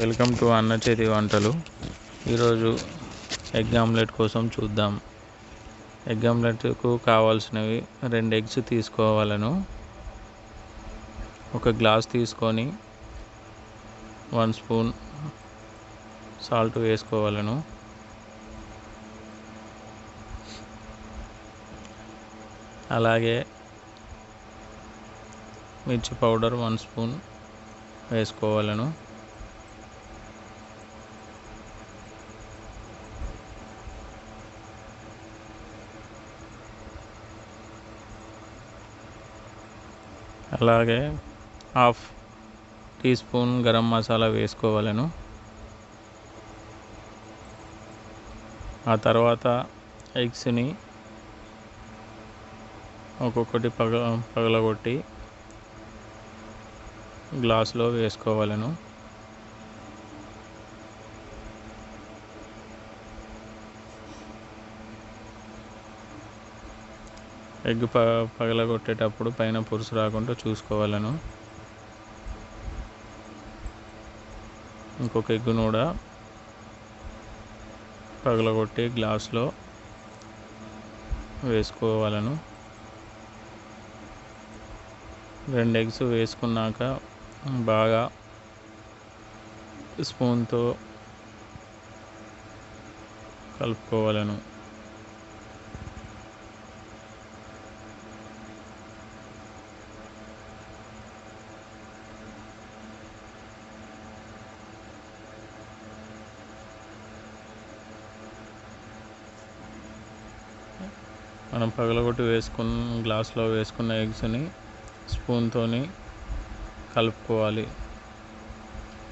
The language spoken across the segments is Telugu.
వెల్కమ్ టు అన్న చేతి వంటలు. ఈరోజు ఎగ్ ఆమ్లెట్ కోసం చూద్దాం. ఎగ్ ఆమ్లెట్కు కావాల్సినవి రెండు ఎగ్స్ తీసుకోవాలను. ఒక గ్లాస్ తీసుకొని వన్ స్పూన్ సాల్ట్ వేసుకోవాలను. అలాగే మిర్చి పౌడర్ వన్ స్పూన్ వేసుకోవాలను. అలాగే half teaspoon garam masala వేసుకోవాలను. ఆ తర్వాత ఎగ్స్ని ఒక్కొక్కటి పగ పగలగొట్టి గ్లాస్లో వేసుకోవాలను. ఎగ్ ప పగలగొట్టేటప్పుడు పైన పురుసు రాకుండా చూసుకోవాలను. ఇంకొక ఎగ్గును కూడా పగలగొట్టి గ్లాస్లో వేసుకోవాలను. రెండు ఎగ్స్ వేసుకున్నాక బాగా స్పూన్తో కలుపుకోవాలను. మనం పగలగొట్టి వేసుకున్న గ్లాస్లో వేసుకున్న ఎగ్స్ని స్పూన్తో కలుపుకోవాలి.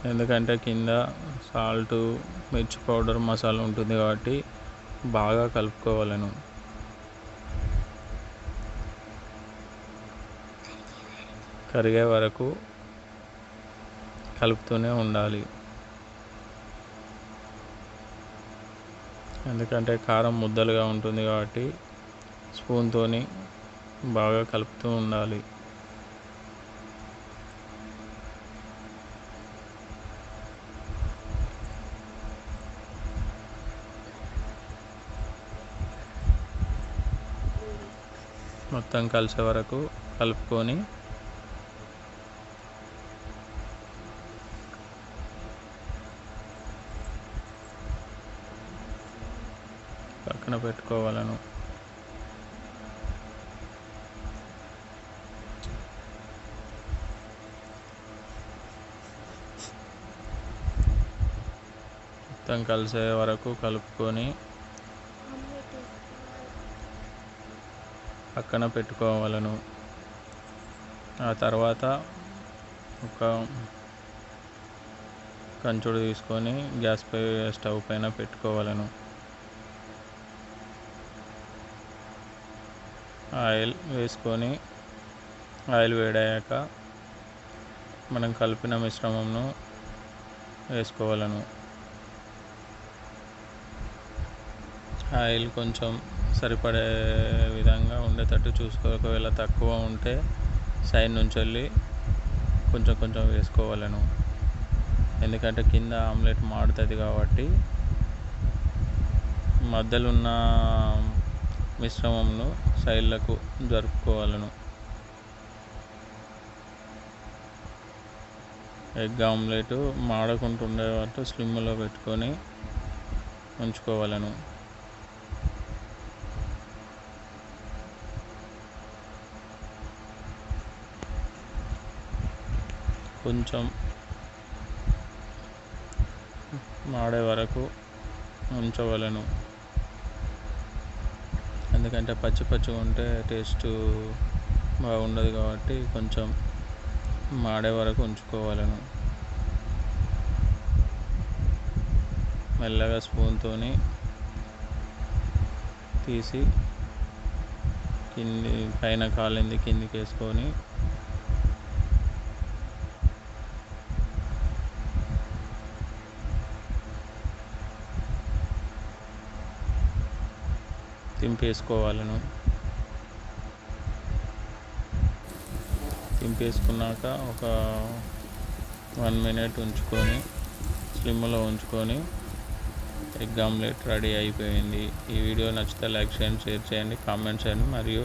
ఎందుకంటే కింద సాల్ట్ మిర్చి పౌడర్ మసాలా ఉంటుంది కాబట్టి బాగా కలుపుకోవాలను కరిగే వరకు కలుపుతూనే ఉండాలి. ఎందుకంటే కారం ముద్దలుగా ఉంటుంది కాబట్టి స్పూన్తో బాగా కలుపుతూ ఉండాలి. మొత్తం కలిసే వరకు కలుపుకొని పక్కన పెట్టుకోవాలను. మొత్తం కలిసే వరకు కలుపుకొని పక్కన పెట్టుకోవాలను. ఆ తర్వాత ఒక కంచుడు తీసుకొని గ్యాస్ పై స్టవ్ పైన పెట్టుకోవాలను. ఆయిల్ వేసుకొని ఆయిల్ వేడయ్యాక మనం కలిపిన మిశ్రమంను వేసుకోవాలను. ఆయిల్ కొంచెం సరిపడే విధంగా ఉండేటట్టు చూసుకో ఒకవేళ తక్కువ ఉంటే సైడ్ నుంచి వెళ్ళి కొంచెం కొంచెం వేసుకోవాలను. ఎందుకంటే కింద ఆమ్లెట్ మాడుతుంది కాబట్టి మధ్యలో ఉన్న మిశ్రమంను సైడ్లకు జరుపుకోవాలను. ఎగ్ ఆమ్లెట్ మాడకుంటుండేటట్టు స్లిమ్లో పెట్టుకొని ఉంచుకోవాలను. కొంచెం మాడే వరకు ఉంచవలను. ఎందుకంటే పచ్చి పచ్చిగా ఉంటే టేస్ట్ బాగుండదు కాబట్టి కొంచెం మాడే వరకు ఉంచుకోవాలను. మెల్లగా స్పూన్తోని తీసి కింది పైన కాలింది కిందికి వేసుకొని తింపేసుకోవాలను తింపేసుకున్నాక ఒక వన్ మినిట్ ఉంచుకొని స్లిమ్లో ఉంచుకొని ఎగ్ ఆమ్లెట్ రెడీ అయిపోయింది. ఈ వీడియో నచ్చితే లైక్ చేయండి షేర్ చేయండి కామెంట్ చేయండి. మరియు